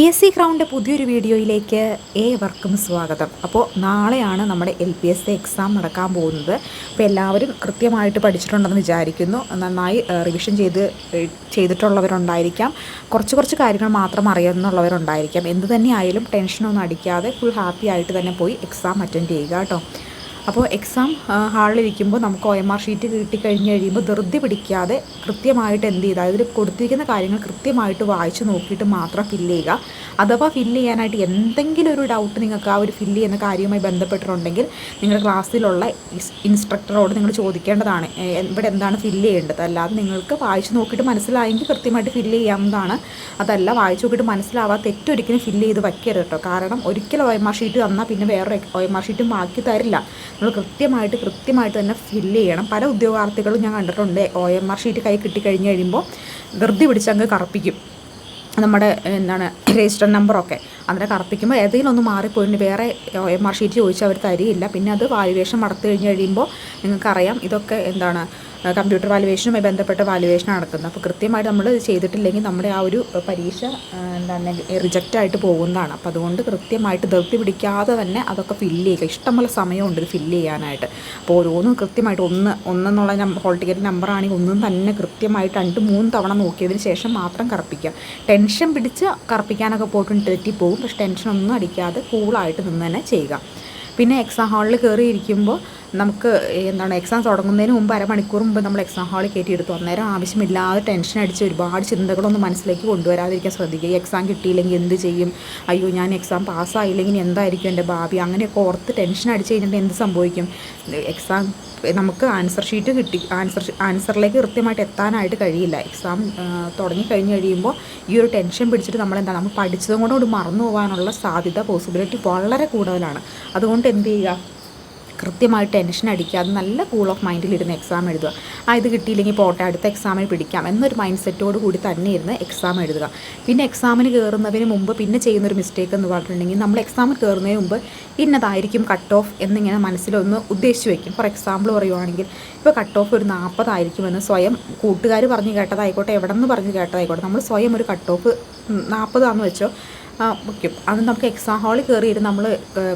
P S C crowned പുതിയൊരു വീഡിയോയിലേക്ക് ഏവർക്കും സ്വാഗതം. അപ്പോൾ നാളെയാണ് നമ്മുടെ L P S C exam നടക്കാൻ പോകുന്നത്. അപ്പോൾ എല്ലാവരും കൃത്യമായിട്ട് പഠിച്ചിട്ടുണ്ടെന്ന് വിചാരിക്കുന്നു. നന്നായി റിവിഷൻ ചെയ്ത് ചെയ്തിട്ടുള്ളവരുണ്ടായിരിക്കാം. കുറച്ച് കുറച്ച് കാര്യങ്ങൾ മാത്രം അറിയുന്നുള്ളവരുണ്ടായിരിക്കാം. എന്ത് തന്നെയായാലും ടെൻഷനൊന്നും അടിക്കാതെ ഫുൾ ഹാപ്പി ആയിട്ട് തന്നെ പോയി എക്സാം അറ്റൻഡ് ചെയ്യുക കേട്ടോ. അപ്പോൾ എക്സാം ഹാളിലിരിക്കുമ്പോൾ നമുക്ക് ഒ എം ആർ ഷീറ്റ് കിട്ടിക്കഴിഞ്ഞ് കഴിയുമ്പോൾ ധൃതി പിടിക്കാതെ കൃത്യമായിട്ട് എന്ത് ചെയ്താൽ അതിൽ കൊടുത്തിരിക്കുന്ന കാര്യങ്ങൾ കൃത്യമായിട്ട് വായിച്ച് നോക്കിയിട്ട് മാത്രം ഫില്ല് ചെയ്യുക. അഥവാ ഫില്ല് ചെയ്യാനായിട്ട് എന്തെങ്കിലും ഒരു ഡൗട്ട് നിങ്ങൾക്ക് ആ ഒരു ഫില്ല് ചെയ്യുന്ന കാര്യവുമായി ബന്ധപ്പെട്ടിട്ടുണ്ടെങ്കിൽ നിങ്ങളുടെ ക്ലാസ്സിലുള്ള ഇൻസ്ട്രക്ടറോട് നിങ്ങൾ ചോദിക്കേണ്ടതാണ് ഇവിടെ എന്താണ് ഫില്ല് ചെയ്യേണ്ടത്? അല്ലാതെ നിങ്ങൾക്ക് വായിച്ച് നോക്കിയിട്ട് മനസ്സിലായെങ്കിൽ കൃത്യമായിട്ട് ഫില്ല് ചെയ്യാവുന്നതാണ്. അതല്ല വായിച്ച് നോക്കിയിട്ട് മനസ്സിലാവാതെ തെറ്റൊരിക്കലും ഫില്ല് ചെയ്ത് വയ്ക്കരുത് കേട്ടോ. കാരണം ഒരിക്കലും ഒ എം ആർ ഷീറ്റ് തന്നാൽ പിന്നെ വേറെ ഒ എം ആർ ഷീറ്റും ബാക്കി തരില്ല. നമ്മൾ കൃത്യമായിട്ട് കൃത്യമായിട്ട് തന്നെ ഫില്ല് ചെയ്യണം. പല ഉദ്യോഗാർത്ഥികളും ഞാൻ കണ്ടിട്ടുണ്ട്. ഒ എം ആർ ഷീറ്റ് കൈ കിട്ടി കിട്ടിക്കഴിഞ്ഞ് കഴിയുമ്പോൾ ധൃതി പിടിച്ചങ്ങ് കറപ്പിക്കും. നമ്മുടെ എന്താണ് രജിസ്റ്റർ നമ്പറൊക്കെ അങ്ങനെ കറപ്പിക്കുമ്പോൾ ഏതെങ്കിലും ഒന്ന് മാറിപ്പോയിട്ട് വേറെ എം ആർ ഷീറ്റ് ചോദിച്ചാൽ അവർ തരികയില്ല പിന്നെ അത് വാല്യുവേഷൻ നടത്തി കഴിഞ്ഞ് കഴിയുമ്പോൾ നിങ്ങൾക്കറിയാം ഇതൊക്കെ എന്താണ് കമ്പ്യൂട്ടർ വാലുവേഷനുമായി ബന്ധപ്പെട്ട വാലുവേഷൻ നടക്കുന്നത്. അപ്പോൾ കൃത്യമായിട്ട് നമ്മൾ ചെയ്തിട്ടില്ലെങ്കിൽ നമ്മുടെ ആ ഒരു പരീക്ഷ എന്താണ് റിജക്റ്റ് ആയിട്ട് പോകുന്നതാണ്. അപ്പോൾ അതുകൊണ്ട് കൃത്യമായിട്ട് ധൃതി പിടിക്കാതെ തന്നെ അതൊക്കെ ഫില്ല് ചെയ്യുക. ഇഷ്ടംപോലെ സമയമുണ്ട് ഇത് ഫില്ല് ചെയ്യാനായിട്ട്. അപ്പോൾ ഓരോന്നും കൃത്യമായിട്ട് ഒന്ന് ഒന്നെന്നുള്ള ഹോൾ ടിക്കറ്റ് നമ്പർ ആണെങ്കിൽ ഒന്നും തന്നെ കൃത്യമായിട്ട് രണ്ട് മൂന്ന് തവണ നോക്കിയതിന് ശേഷം മാത്രം കറപ്പിക്കുക. ടെൻഷൻ പിടിച്ച് കറപ്പിക്കാനൊക്കെ പോയിട്ട് തെറ്റിപ്പോവും പക്ഷെ ടെൻഷനൊന്നും അടിക്കാതെ കൂളായിട്ട് നിന്ന് തന്നെ ചെയ്യുക. പിന്നെ എക്സാം ഹാളിൽ കയറി ഇരിക്കുമ്പോൾ നമുക്ക് എന്താണ് എക്സാം തുടങ്ങുന്നതിന് മുമ്പ് അരമണിക്കൂർ മുമ്പ് നമ്മൾ എക്സാം ഹാളിൽ കയറ്റിയെടുത്തു അന്നേരം ആവശ്യമില്ലാതെ ടെൻഷൻ അടിച്ച് ഒരുപാട് ചിന്തകളൊന്നും മനസ്സിലേക്ക് കൊണ്ടുവരാതിരിക്കാൻ ശ്രദ്ധിക്കുക. എക്സാം കിട്ടിയില്ലെങ്കിൽ എന്ത് ചെയ്യും? അയ്യോ ഞാൻ എക്സാം പാസ്സായില്ലെങ്കിൽ എന്തായിരിക്കും എന്റെ ഭാവി? അങ്ങനെയൊക്കെ ഓർത്ത് ടെൻഷൻ അടിച്ച് കഴിഞ്ഞിട്ട് എന്ത് സംഭവിക്കും? എക്സാം നമുക്ക് ആൻസർ ഷീറ്റ് കിട്ടി ആൻസർ ആൻസറിലേക്ക് കൃത്യമായിട്ട് എത്താനായിട്ട് കഴിയില്ല. എക്സാം തുടങ്ങി കഴിഞ്ഞ് കഴിയുമ്പോൾ ഈ ഒരു ടെൻഷൻ പിടിച്ചിട്ട് നമ്മൾ എന്താണ് നമ്മൾ പഠിച്ചതും ഒരു മറന്നു പോകാനുള്ള സാധ്യത പോസിബിലിറ്റി വളരെ കൂടുതലാണ്. അതുകൊണ്ട് എന്ത് ചെയ്യുക? കൃത്യമായിട്ട് ടെൻഷൻ അടിക്കാതെ നല്ല കൂൾ ഓഫ് മൈൻഡിലിരുന്ന് എക്സാം എഴുതുക. ആ ഇത് കിട്ടിയില്ലെങ്കിൽ പോട്ടെ അടുത്ത എക്സാമിന് പിടിക്കാം എന്നൊരു മൈൻഡ് സെറ്റോട് കൂടി തന്നെ ഇരുന്ന് എക്സാം എഴുതുക. പിന്നെ എക്സാമിന് കയറുന്നതിന് മുമ്പ് പിന്നെ ചെയ്യുന്നൊരു മിസ്റ്റേക്ക് എന്ന് പറഞ്ഞിട്ടുണ്ടെങ്കിൽ നമ്മൾ എക്സാമിൽ കയറുന്നതിന് മുമ്പ് ഇന്നതായിരിക്കും കട്ട് ഓഫ് എന്നിങ്ങനെ മനസ്സിലൊന്ന് ഉദ്ദേശിച്ച് വയ്ക്കും ഫോർ എക്സാമ്പിൾ പറയുവാണെങ്കിൽ ഇപ്പോൾ കട്ട് ഓഫ് ഒരു നാൽപ്പതായിരിക്കുമെന്ന് സ്വയം കൂട്ടുകാർ പറഞ്ഞ് കേട്ടതായിക്കോട്ടെ എവിടെ നിന്ന് പറഞ്ഞ് കേട്ടതായിക്കോട്ടെ നമ്മൾ സ്വയം ഒരു കട്ട് ഓഫ് നാൽപ്പതാണെന്ന് വെച്ചോ വയ്ക്കും. അത് നമുക്ക് എക്സാം ഹാളിൽ കയറിയിട്ട് നമ്മൾ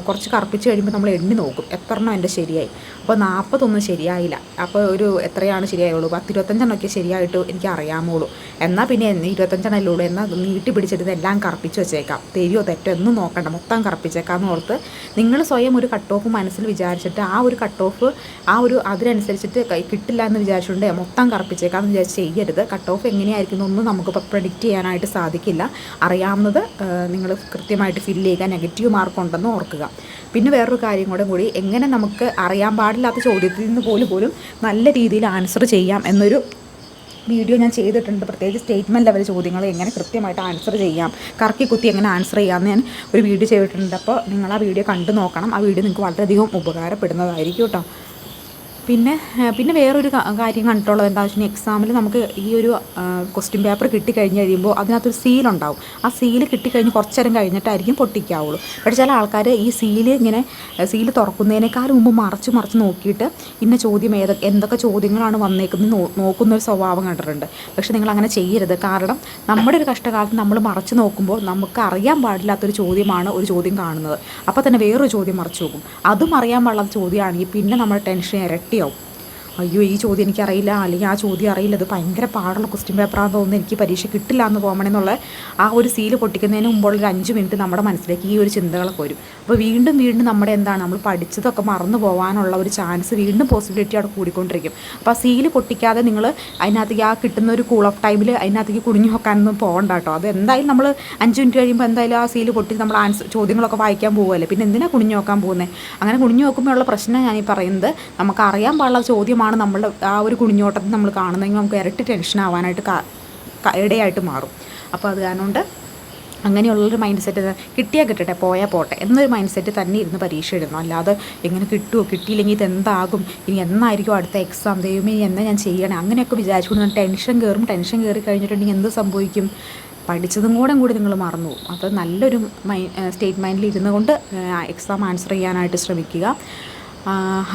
കുറച്ച് കറുപ്പിച്ച് കഴിയുമ്പോൾ നമ്മൾ എണ്ണി നോക്കും. എത്ര എണ്ണം എന്റെ ശരിയായി. അപ്പോൾ നാൽപ്പതൊന്നും ശരിയായില്ല. അപ്പോൾ ഒരു എത്രയാണ് ശരിയായുള്ളൂ? പത്ത് ഇരുപത്തഞ്ചെണ്ണമൊക്കെ ശരിയായിട്ട് എനിക്ക് അറിയാമുള്ളൂ എന്നാൽ പിന്നെ എന്ന് ഇരുപത്തഞ്ചെണ്ണല്ലേ ഉള്ളൂ എന്നാൽ നീട്ടി പിടിച്ചിട്ട് എല്ലാം കറുപ്പിച്ച് വെച്ചേക്കാം. തെരിയോ തെറ്റോ ഒന്നും നോക്കണ്ട. മൊത്തം കറുപ്പിച്ചേക്കാമെന്ന് ഓർത്ത് നിങ്ങൾ സ്വയം ഒരു കട്ട് ഓഫ് മനസ്സിൽ വിചാരിച്ചിട്ട് ആ ഒരു കട്ട് ഓഫ് ആ ഒരു അതിനനുസരിച്ചിട്ട് കിട്ടില്ല എന്ന് വിചാരിച്ചുകൊണ്ട് മൊത്തം കറുപ്പിച്ചേക്കാമെന്ന് വിചാരിച്ച് ചെയ്യരുത്. കട്ട് ഓഫ് എങ്ങനെയായിരിക്കും എന്നൊന്നും നമുക്ക് പ്രഡിക്റ്റ് ചെയ്യാനായിട്ട് സാധിക്കില്ല. അറിയാവുന്നത് നിങ്ങൾ കൃത്യമായിട്ട് ഫില്ല് ചെയ്യുക നെഗറ്റീവ് മാർക്ക് ഉണ്ടെന്ന് ഓർക്കുക. പിന്നെ വേറൊരു കാര്യം കൂടെ കൂടി എങ്ങനെ നമുക്ക് അറിയാൻ പാടില്ലാത്ത ചോദ്യത്തിൽ നിന്ന് പോലും പോലും നല്ല രീതിയിൽ ആൻസർ ചെയ്യാം എന്നൊരു വീഡിയോ ഞാൻ ചെയ്തിട്ടുണ്ട്. പ്രത്യേകിച്ച് സ്റ്റേറ്റ്മെന്റ് ലെവൽ ചോദ്യങ്ങൾ എങ്ങനെ കൃത്യമായിട്ട് ആൻസർ ചെയ്യാം കറക്കി കുത്തി എങ്ങനെ ആൻസർ ചെയ്യാമെന്ന് ഞാൻ ഒരു വീഡിയോ ചെയ്തിട്ടുണ്ട്. അപ്പോൾ നിങ്ങൾ ആ വീഡിയോ കണ്ടു നോക്കണം. ആ വീഡിയോ നിങ്ങൾക്ക് വളരെയധികം ഉപകാരപ്പെടുന്നതായിരിക്കും കേട്ടോ. പിന്നെ പിന്നെ വേറൊരു കാര്യം കണ്ടിട്ടുള്ളത് എന്താ വെച്ചാൽ എക്സാമിൽ നമുക്ക് ഈ ഒരു ക്വസ്റ്റ്യൻ പേപ്പർ കിട്ടിക്കഴിഞ്ഞ് കഴിയുമ്പോൾ അതിനകത്തൊരു സീലുണ്ടാവും ആ സീൽ കിട്ടിക്കഴിഞ്ഞ് കുറച്ച് നേരം കഴിഞ്ഞിട്ടായിരിക്കും പൊട്ടിക്കാവുള്ളൂ. പക്ഷേ ചില ആൾക്കാർ ഈ സീൽ ഇങ്ങനെ സീൽ തുറക്കുന്നതിനേക്കാൾ മുമ്പ് മറച്ച് മറച്ച് നോക്കിയിട്ട് ഇന്ന ചോദ്യം ഏതൊക്കെ എന്തൊക്കെ ചോദ്യങ്ങളാണ് വന്നേക്കുന്നത് നോക്കുന്ന ഒരു സ്വഭാവം കണ്ടിട്ടുണ്ട്. പക്ഷേ നിങ്ങൾ അങ്ങനെ ചെയ്യരുത്. കാരണം നമ്മുടെ ഒരു കഷ്ടകാലത്ത് നമ്മൾ മറച്ച് നോക്കുമ്പോൾ നമുക്ക് അറിയാൻ പാടില്ലാത്തൊരു ചോദ്യമാണ് ഒരു ചോദ്യം കാണുന്നത്. അപ്പോൾ തന്നെ വേറൊരു ചോദ്യം മറച്ചു നോക്കും. അതും അറിയാൻ പാടില്ലാത്ത ചോദ്യമാണെങ്കിൽ പിന്നെ നമ്മുടെ ടെൻഷൻ kiểu അയ്യോ ഈ ചോദ്യം എനിക്കറിയില്ല. അല്ലെങ്കിൽ ആ ചോദ്യം അറിയില്ല. അത് ഭയങ്കര പാടുള്ള ക്വസ്റ്റ്യൻ പേപ്പറാന്ന് തോന്നുന്നു. എനിക്ക് പരീക്ഷ കിട്ടില്ല എന്ന് പോകണമെന്നുള്ള ആ ഒരു സീൽ പൊട്ടിക്കുന്നതിന് മുമ്പുള്ള ഒരു അഞ്ച് മിനിറ്റ് നമ്മുടെ മനസ്സിലേക്ക് ഈ ഒരു ചിന്തകളൊക്കെ വരും. അപ്പോൾ വീണ്ടും വീണ്ടും നമ്മുടെ എന്താണ് നമ്മൾ പഠിച്ചതൊക്കെ മറന്നു പോകാനുള്ള ഒരു ചാൻസ് വീണ്ടും പോസിബിലിറ്റി അവിടെ കൂടിക്കൊണ്ടിരിക്കും. അപ്പോൾ ആ സീൽ പൊട്ടിക്കാതെ നിങ്ങൾ അതിനകത്തേക്ക് ആ കിട്ടുന്ന ഒരു കൂൾ ഓഫ് ടൈമിൽ അതിനകത്തേക്ക് കുടിഞ്ഞു നോക്കാനൊന്നും പോകണ്ട കേട്ടോ. അത് എന്തായാലും നമ്മൾ അഞ്ച് മിനിറ്റ് കഴിയുമ്പോൾ എന്തായാലും ആ സീൽ പൊട്ടി നമ്മൾ ആൻസർ ചോദ്യങ്ങളൊക്കെ വായിക്കാൻ പോകുമല്ലേ പിന്നെ എന്തിനാണ് കുടിഞ്ഞു നോക്കാൻ പോകുന്നത് അങ്ങനെ കുടിഞ്ഞു നോക്കുമ്പോൾ പ്രശ്നം ഞാൻ ഈ പറയുന്നത് നമുക്ക് അറിയാൻ പാടുള്ള ചോദ്യമാണ് നമ്മളുടെ ആ ഒരു കുണിഞ്ഞോട്ടത്തിൽ നമ്മൾ കാണുന്നതെങ്കിൽ നമുക്ക് ഇരട്ടി ടെൻഷൻ ആവാനായിട്ട് ഇടയായിട്ട് മാറും. അപ്പോൾ അത് കാരണം കൊണ്ട് അങ്ങനെയുള്ളൊരു മൈൻഡ് സെറ്റ് കിട്ടിയാൽ കിട്ടട്ടെ പോയാൽ പോട്ടെ എന്നൊരു മൈൻഡ് സെറ്റ് തന്നെ ഇരുന്ന് പരീക്ഷ എഴുതണം. അല്ലാതെ എങ്ങനെ കിട്ടുമോ കിട്ടിയില്ലെങ്കിൽ ഇത് എന്താകും ഇനി എന്നായിരിക്കും അടുത്ത എക്സാം ദൈവമേ ഇനി എന്നാ ഞാൻ ചെയ്യണേ? അങ്ങനെയൊക്കെ വിചാരിച്ചുകൊണ്ട് ടെൻഷൻ കയറും ടെൻഷൻ കയറി കഴിഞ്ഞിട്ടുണ്ടെങ്കിൽ എന്ത് സംഭവിക്കും? പഠിച്ചതും കൂടെ കൂടി നിങ്ങൾ മറന്നു പോകും. അപ്പോൾ നല്ലൊരു മൈ സ്റ്റേറ്റ് മൈൻഡിൽ ഇരുന്നു കൊണ്ട് എക്സാം ആൻസർ ചെയ്യാനായിട്ട് ശ്രമിക്കുക.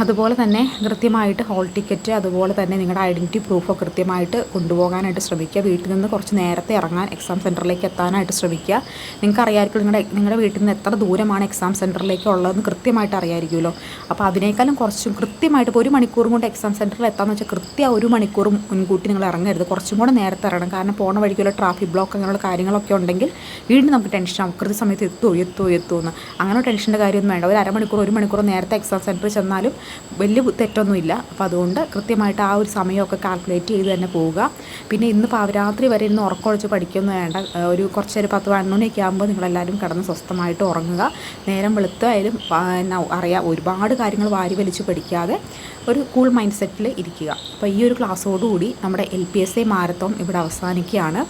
അതുപോലെ തന്നെ കൃത്യമായിട്ട് ഹോൾ ടിക്കറ്റ് അതുപോലെ തന്നെ നിങ്ങളുടെ ഐഡന്റിറ്റി പ്രൂഫോ കൃത്യമായിട്ട് കൊണ്ടുപോകാനായിട്ട് ശ്രമിക്കുക. വീട്ടിൽ നിന്ന് കുറച്ച് നേരത്തെ ഇറങ്ങാൻ എക്സാം സെന്ററിലേക്ക് എത്താനായിട്ട് ശ്രമിക്കുക. നിങ്ങൾക്ക് അറിയാമായിരിക്കും നിങ്ങളുടെ നിങ്ങളുടെ വീട്ടിൽ നിന്ന് എത്ര ദൂരമാണ് എക്സാം സെന്ററിലേക്ക് ഉള്ളതെന്ന് കൃത്യമായിട്ട് അറിയാമായിരിക്കുമല്ലോ. അപ്പോൾ അതിനേക്കാളും കുറച്ചും കൃത്യമായിട്ട് ഇപ്പോൾ ഒരു മണിക്കൂറും കൊണ്ട് എക്സാം സെന്ററിൽ എത്താമെന്ന് വെച്ചാൽ കൃത്യം ഒരു മണിക്കൂറും മുൻകൂട്ടി നിങ്ങൾ ഇറങ്ങരുത്. കുറച്ചും കൂടെ നേരത്തെ ഇറങ്ങണം. കാരണം പോണ വഴിക്കുള്ള ട്രാഫിക് ബ്ലോക്ക് അങ്ങനെയുള്ള കാര്യങ്ങളൊക്കെ ഉണ്ടെങ്കിൽ വീണ്ടും നമുക്ക് ടെൻഷൻ ആവും. കൃത്യ സമയത്ത് എത്തുമോ എത്തുമോ എത്തുമോ എന്ന് അങ്ങനെ ടെൻഷന്റെ കാര്യമൊന്നും വേണ്ട. ഒരു അരമണിക്കൂർ ഒരു മണിക്കൂർ നേരത്തെ എക്സാം സെന്ററിൽ ചെന്നാലും വലിയ തെറ്റൊന്നുമില്ല. അപ്പോൾ അതുകൊണ്ട് കൃത്യമായിട്ട് ആ ഒരു സമയമൊക്കെ കാൽക്കുലേറ്റ് ചെയ്ത് തന്നെ പോവുക. പിന്നെ ഇന്ന് പാവരാത്രി വരെ ഇന്ന് ഉറക്കമൊഴിച്ച് പഠിക്കൊന്നും വേണ്ട. ഒരു കുറച്ച് ഒരു പത്ത് പതിനൊന്ന് മണിയൊക്കെ ആകുമ്പോൾ നിങ്ങളെല്ലാവരും കിടന്ന് സ്വസ്ഥമായിട്ട് ഉറങ്ങുക. നേരം വെളുത്തായാലും അറിയാം ഒരുപാട് കാര്യങ്ങൾ വാരി വലിച്ച് പഠിക്കാതെ ഒരു കൂൾ മൈൻഡ് സെറ്റിൽ ഇരിക്കുക. അപ്പോൾ ഈ ഒരു ക്ലാസ്സോടുകൂടി നമ്മുടെ L P S A marathon ഇവിടെ അവസാനിക്കുകയാണ്.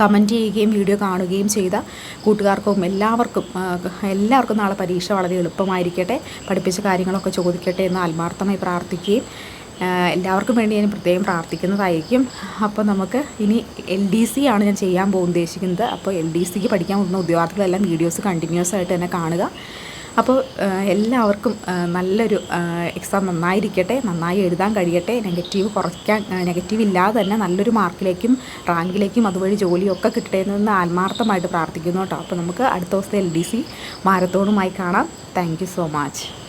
കമന്റ് ചെയ്യുകയും വീഡിയോ കാണുകയും ചെയ്ത കൂട്ടുകാർക്കും എല്ലാവർക്കും എല്ലാവർക്കും നാളെ പരീക്ഷ വളരെ എളുപ്പമായിരിക്കട്ടെ. പഠിപ്പിച്ച കാര്യങ്ങളൊക്കെ ചോദിക്കട്ടെ എന്ന് ആത്മാർത്ഥമായി പ്രാർത്ഥിക്കുകയും എല്ലാവർക്കും വേണ്ടി ഞാൻ പ്രത്യേകം പ്രാർത്ഥിക്കുന്നതായിരിക്കും. അപ്പോൾ നമുക്ക് ഇനി എൽ ഡി സി ആണ് ഞാൻ ചെയ്യാൻ പോകുന്ന ഉദ്ദേശിക്കുന്നത് അപ്പോൾ എൽ ഡി സിക്ക് പഠിക്കാൻ പോകുന്ന ഉദ്യോഗാർത്ഥികളെല്ലാം വീഡിയോസ് കണ്ടിന്യൂസ് ആയിട്ട് തന്നെ കാണുക. അപ്പോൾ എല്ലാവർക്കും നല്ലൊരു എക്സാം നന്നായിരിക്കട്ടെ നന്നായി എഴുതാൻ കഴിയട്ടെ നെഗറ്റീവ് കുറയ്ക്കാൻ നെഗറ്റീവ് ഇല്ലാതെ തന്നെ നല്ലൊരു മാർക്കിലേക്കും റാങ്കിലേക്കും അതുവഴി ജോലിയൊക്കെ കിട്ടട്ടെ എന്ന് ആത്മാർത്ഥമായിട്ട് പ്രാർത്ഥിക്കുന്നു കേട്ടോ. അപ്പോൾ നമുക്ക് അടുത്ത ദിവസത്തെ എൽ ഡി സി മാരത്തോണുമായി കാണാം. Thank so much